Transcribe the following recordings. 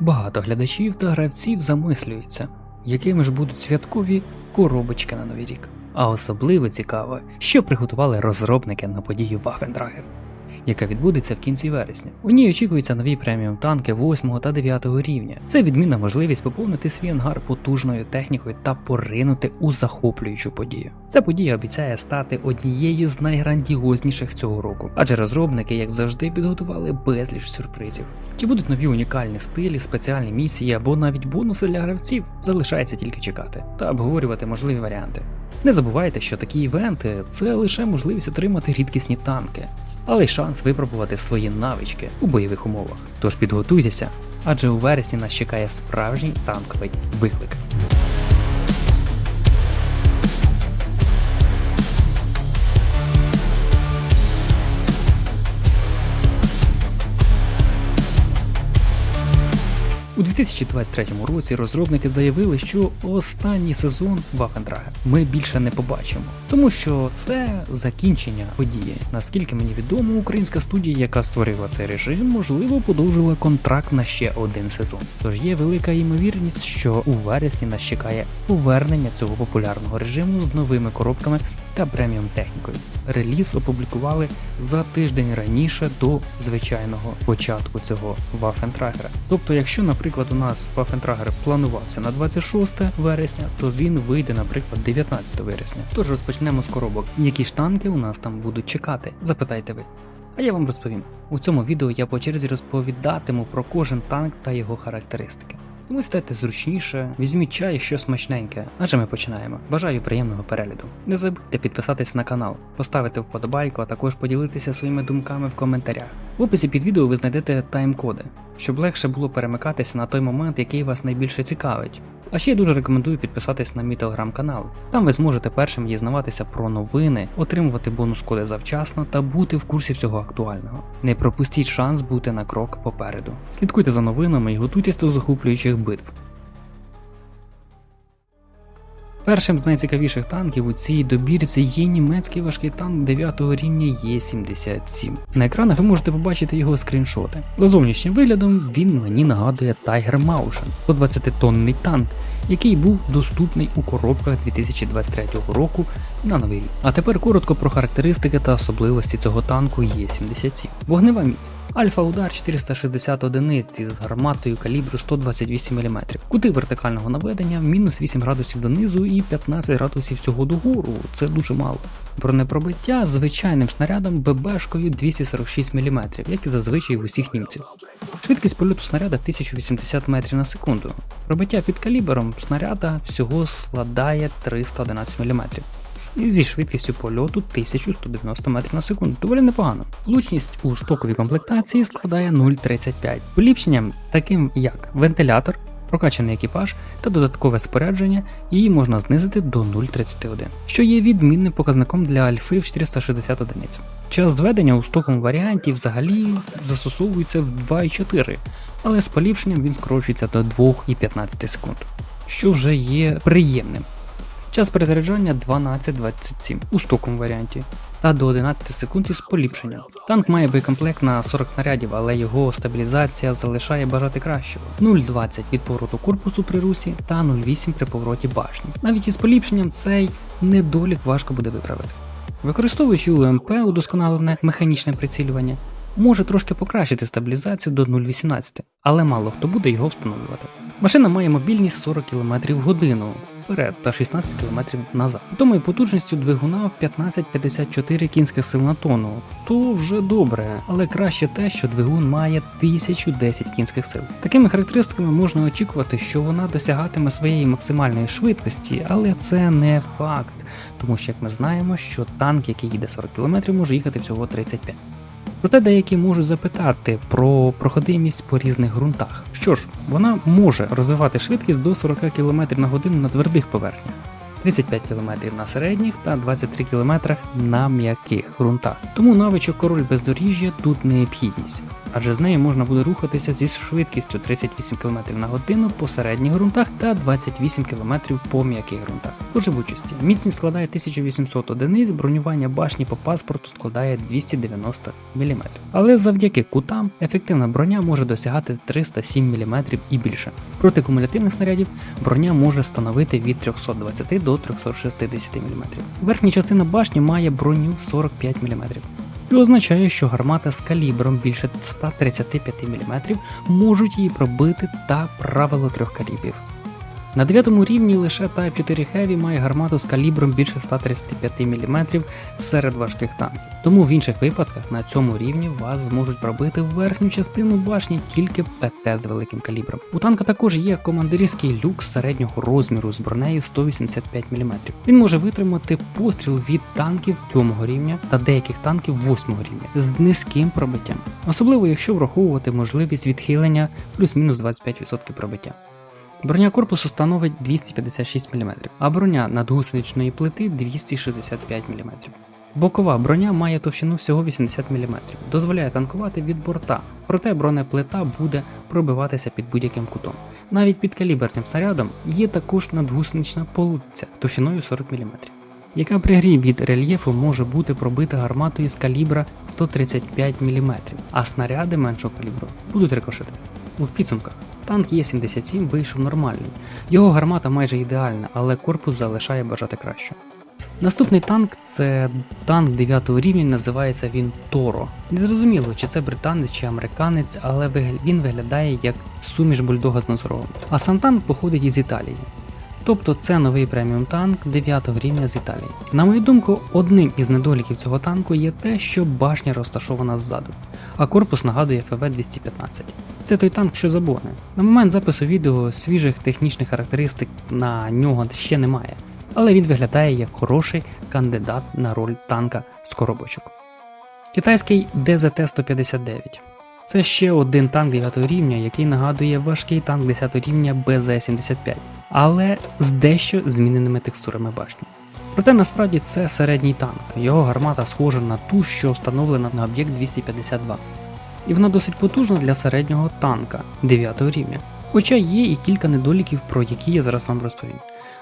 багато глядачів та гравців замислюються, якими ж будуть святкові коробочки на новий рік. А особливо цікаво, що приготували розробники на подію Waffendrager, яка відбудеться в кінці вересня. У ній очікуються нові преміум танки 8 та 9 рівня. Це відмінна можливість поповнити свій ангар потужною технікою та поринути у захоплюючу подію. Ця подія обіцяє стати однією з найграндіозніших цього року, адже розробники, як завжди, підготували безліч сюрпризів. Чи будуть нові унікальні стилі, спеціальні місії або навіть бонуси для гравців, залишається тільки чекати та обговорювати можливі варіанти. Не забувайте, що такі івенти це лише можливість отримати рідкісні танки, але й шанс випробувати свої навички у бойових умовах. Тож підготуйтеся, адже у вересні нас чекає справжній танковий виклик. 2023 році розробники заявили, що останній сезон Waffendrager ми більше не побачимо, тому що це закінчення події. Наскільки мені відомо, українська студія, яка створила цей режим, можливо, подовжила контракт на ще один сезон. Тож є велика ймовірність, що у вересні нас чекає повернення цього популярного режиму з новими коробками та преміум технікою. Реліз опублікували за тиждень раніше до звичайного початку цього Waffentrager. Тобто, якщо, наприклад, у нас Waffentrager планувався на 26 вересня, то він вийде, наприклад, 19 вересня. Тож розпочнемо з коробок. Які ж танки у нас там будуть чекати? Запитайте ви. А я вам розповім. У цьому відео я по черзі розповідатиму про кожен танк та його характеристики. Тому сідайте зручніше, візьміть чай і щось смачненьке, адже ми починаємо. Бажаю приємного перегляду. Не забудьте підписатись на канал, поставити вподобайку, а також поділитися своїми думками в коментарях. В описі під відео ви знайдете тайм-коди, щоб легше було перемикатися на той момент, який вас найбільше цікавить. А ще я дуже рекомендую підписатись на мій телеграм-канал. Там ви зможете першим дізнаватися про новини, отримувати бонус-коди завчасно та бути в курсі всього актуального. Не пропустіть шанс бути на крок попереду. Слідкуйте за новинами і готуйтесь до захоплюючих битв. Першим з найцікавіших танків у цій добірці є німецький важкий танк 9 рівня Є-77. На екранах ви можете побачити його скріншоти. За зовнішнім виглядом він мені нагадує Tiger Motion, 120-тонний танк, який був доступний у коробках 2023 року на новий рік. А тепер коротко про характеристики та особливості цього танку Є-77. Вогнева міць. Альфа-удар 460 одиниць з гарматою калібру 128 мм. Кути вертикального наведення мінус 8 градусів донизу і 15 градусів всього догору. Це дуже мало. Бронепробиття звичайним снарядом ББшкою 246 мм, як і зазвичай в усіх німців. Швидкість польоту снаряда 1080 метрів на секунду. Пробиття під калібром снаряда всього складає 311 мм. І зі швидкістю польоту 1190 метрів на секунду. Доволі непогано. Влучність у стоковій комплектації складає 0,35 з поліпшенням, таким як вентилятор, прокачаний екіпаж та додаткове спорядження, її можна знизити до 0,31, що є відмінним показником для альфи в 460 одиниць. Час зведення у стоковому варіанті взагалі застосовується в 2,4, але з поліпшенням він скорочується до 2,15 секунд, що вже є приємним. Час перезаряджання 12-27 у стоковому варіанті та до 11 секунд із поліпшенням. Танк має боєкомплект на 40 снарядів, але його стабілізація залишає бажати кращого. 0,20 від повороту корпусу при русі та 0,8 при повороті башні. Навіть із поліпшенням цей недолік важко буде виправити. Використовуючи УМП удосконалене механічне прицілювання, може трошки покращити стабілізацію до 0,18, але мало хто буде його встановлювати. Машина має мобільність 40 км в годину вперед та 16 км назад. Тому і потужністю двигуна в 15-54 кінських сил на тонну. То вже добре, але краще те, що двигун має 1010 кінських сил. З такими характеристиками можна очікувати, що вона досягатиме своєї максимальної швидкості, але це не факт, тому що як ми знаємо, що танк, який їде 40 км, може їхати всього 35. Проте деякі можуть запитати про проходимість по різних ґрунтах. Що ж, вона може розвивати швидкість до 40 км на годину на твердих поверхнях. 35 км на середніх та 23 км на м'яких ґрунтах. Тому навичок король бездоріжжя тут необхідність, адже з нею можна буде рухатися зі швидкістю 38 км на годину по середніх ґрунтах та 28 км по м'яких ґрунтах. У живучості міцність складає 1800 одиниць, бронювання башні по паспорту складає 290 мм. Але завдяки кутам ефективна броня може досягати 307 мм і більше. Проти кумулятивних снарядів броня може становити від 320 до 360 мм. Верхня частина башні має броню в 45 мм. І означає, що гармата з калібром більше 135 мм можуть її пробити та правило трьох калібрів. На 9 рівні лише Type 4 Heavy має гармату з калібром більше 135 мм серед важких танків. Тому в інших випадках на цьому рівні вас зможуть пробити верхню частину башні тільки ПТ з великим калібром. У танка також є командирський люк середнього розміру з бронею 185 мм. Він може витримати постріл від танків 7 рівня та деяких танків 8 рівня з низьким пробиттям, особливо якщо враховувати можливість відхилення плюс-мінус 25% пробиття. Броня корпусу становить 256 мм, а броня надгусеничної плити 265 мм. Бокова броня має товщину всього 80 мм, дозволяє танкувати від борта, проте бронеплита буде пробиватися під будь-яким кутом. Навіть під каліберним снарядом є також надгусенична полуця товщиною 40 мм, яка при грі від рельєфу може бути пробита гарматою з калібра 135 мм, а снаряди меншого калібру будуть рикошетити. У підсумках танк Є-77 вийшов нормальний. Його гармата майже ідеальна, але корпус залишає бажати кращого. Наступний танк це танк 9 рівня, називається він Торо. Незрозуміло, чи це британець чи американець, але він виглядає як суміш бульдога з носорогом. А сам танк походить із Італії. Тобто це новий преміум танк 9 рівня з Італії. На мою думку, одним із недоліків цього танку є те, що башня розташована ззаду, а корпус нагадує ФВ-215. Це той танк, що забоне. На момент запису відео свіжих технічних характеристик на нього ще немає, але він виглядає як хороший кандидат на роль танка з коробочок. Китайський ДЗТ-159. Це ще один танк 9 рівня, який нагадує важкий танк 10 рівня БЗ-75, але з дещо зміненими текстурами башні. Проте насправді це середній танк, його гармата схожа на ту, що встановлена на об'єкт 252 і вона досить потужна для середнього танка 9 рівня. Хоча є і кілька недоліків, про які я зараз вам розповім.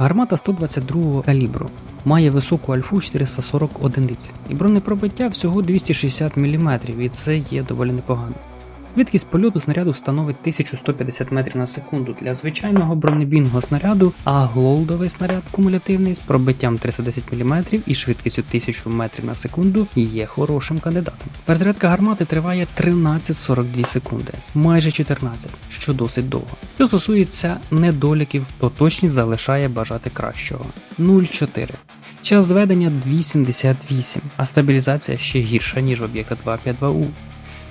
Гармата 122 калібру має високу альфу 440 одиниць, і бронепробиття всього 260 мм, і це є доволі непогано. Швидкість польоту снаряду становить 1150 метрів на секунду для звичайного бронебійного снаряду, а голдовий снаряд кумулятивний з пробиттям 310 мм і швидкістю 1000 метрів на секунду є хорошим кандидатом. Перезарядка гармати триває 13-42 секунди, майже 14, що досить довго. Що стосується недоліків, то точність залишає бажати кращого 0,4. Час зведення 2,78, а стабілізація ще гірша, ніж в об'єкта 252У.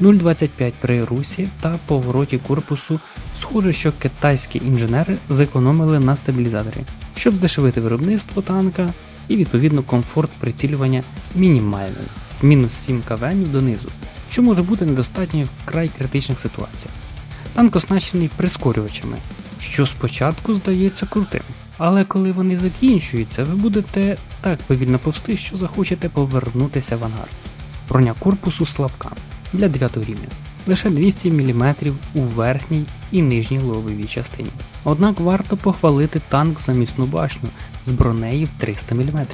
0,25 при русі та повороті корпусу. Схоже, що китайські інженери зекономили на стабілізаторі, щоб здешевити виробництво танка і відповідно комфорт прицілювання мінімальний, мінус 7 КВН донизу, що може бути недостатньо в край критичних ситуаціях. Танк оснащений прискорювачами, що спочатку здається крутим. Але коли вони закінчуються, ви будете так повільно повсти, що захочете повернутися в ангар. Броня корпусу слабка для 9 рівня, лише 200 мм у верхній і нижній лобовій частині. Однак варто похвалити танк за міцну башню з бронею в 300 мм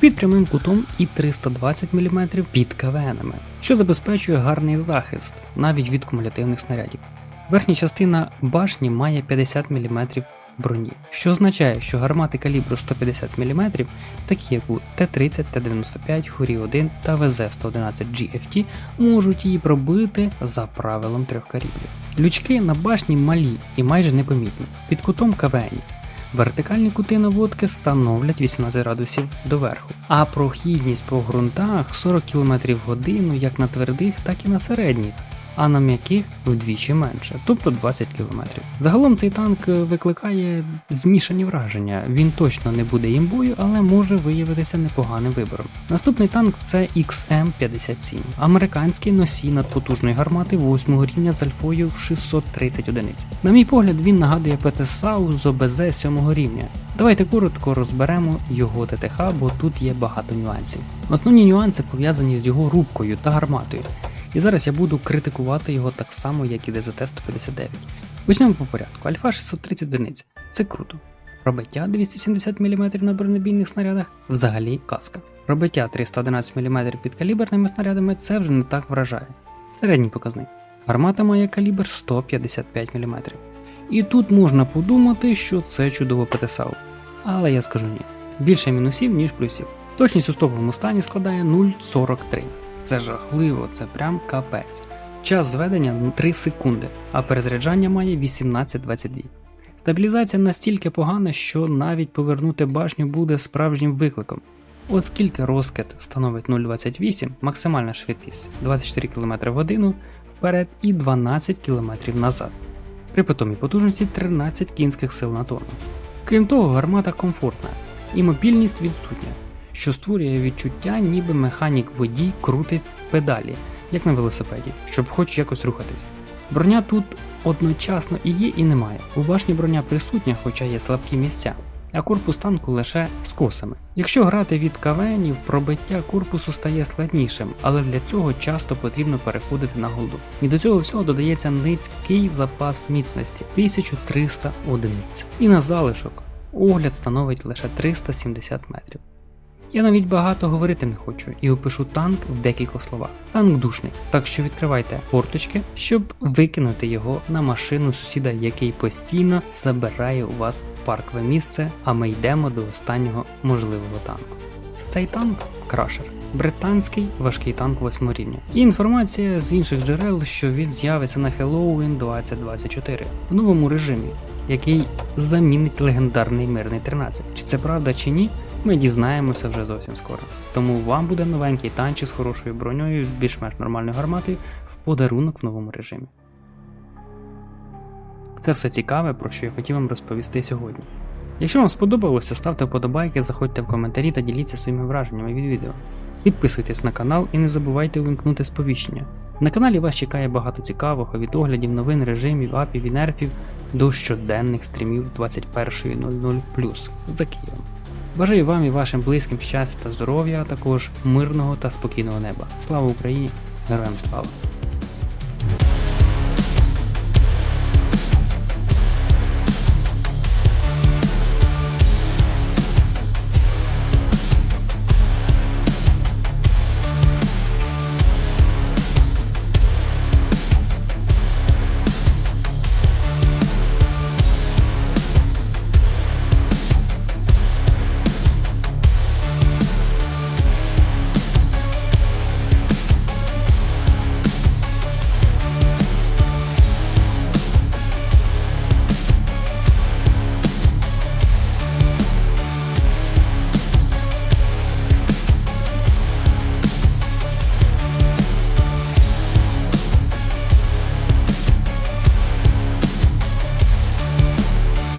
під прямим кутом і 320 мм під КВНами, що забезпечує гарний захист навіть від кумулятивних снарядів. Верхня частина башні має 50 мм броні, що означає, що гармати калібру 150 мм, такі як у Т-30, Т-95, Фурі 1 та ВЗ-111 GFT, можуть її пробити за правилом трьох калібрів. Лючки на башні малі і майже непомітні, під кутом КВН. Вертикальні кути наводки становлять 18 градусів доверху, а прохідність по ґрунтах 40 км в годину як на твердих, так і на середніх, а на м'яких вдвічі менше, тобто 20 км. Загалом цей танк е, викликає змішані враження. Він точно не буде імбою, але може виявитися непоганим вибором. Наступний танк це XM57, американський носій надпотужної гармати 8 рівня з альфою в 630 одиниць. На мій погляд, він нагадує ПТСАУ з ОБЗ 7 рівня. Давайте коротко розберемо його ТТХ, бо тут є багато нюансів. Основні нюанси пов'язані з його рубкою та гарматою. І зараз я буду критикувати його так само, як і ДЗТ-159. Почнемо по порядку. Альфа 630 одиниць. Це круто. Пробиття 270 мм на бронебійних снарядах взагалі казка. Пробиття 311 мм під каліберними снарядами це вже не так вражає. Середній показник. Гармата має калібр 155 мм. І тут можна подумати, що це чудово ПТСАУ. Але я скажу ні. Більше мінусів, ніж плюсів. Точність у стоковому стані складає 0,43. Це жахливо, це прям капець. Час зведення 3 секунди, а перезаряджання має 18-22. Стабілізація настільки погана, що навіть повернути башню буде справжнім викликом. Оскільки розкид становить 0,28, максимальна швидкість 24 км в годину вперед і 12 км назад. При питомій потужності 13 кінських сил на тонну. Крім того, гармата комфортна і мобільність відсутня, що створює відчуття, ніби механік водій крутить педалі, як на велосипеді, щоб хоч якось рухатись. Броня тут одночасно і є, і немає. У башні броня присутня, хоча є слабкі місця, а корпус танку лише з косами. Якщо грати від кавенів, пробиття корпусу стає складнішим, але для цього часто потрібно переходити на голду. І до цього всього додається низький запас міцності 1300 одиниць. І на залишок огляд становить лише 370 метрів. Я навіть багато говорити не хочу і опишу танк в декількох словах. Танк душний, так що відкривайте форточки, щоб викинути його на машину сусіда, який постійно забирає у вас паркове місце, а ми йдемо до останнього можливого танку. Цей танк крашер. Британський важкий танк 8 рівня. І інформація з інших джерел, що він з'явиться на Halloween 2024 в новому режимі, який замінить легендарний мирний 13. Чи це правда чи ні? Ми дізнаємося вже зовсім скоро. Тому вам буде новенький танчик з хорошою броньою, більш-менш нормальною гарматою в подарунок в новому режимі. Це все цікаве, про що я хотів вам розповісти сьогодні. Якщо вам сподобалося, ставте вподобайки, заходьте в коментарі та діліться своїми враженнями від відео. Підписуйтесь на канал і не забувайте увімкнути сповіщення. На каналі вас чекає багато цікавого від оглядів новин, режимів, апів і нерфів до щоденних стрімів 21.00 за Києвом. Бажаю вам і вашим близьким щастя та здоров'я, а також мирного та спокійного неба. Слава Україні! Героям слава!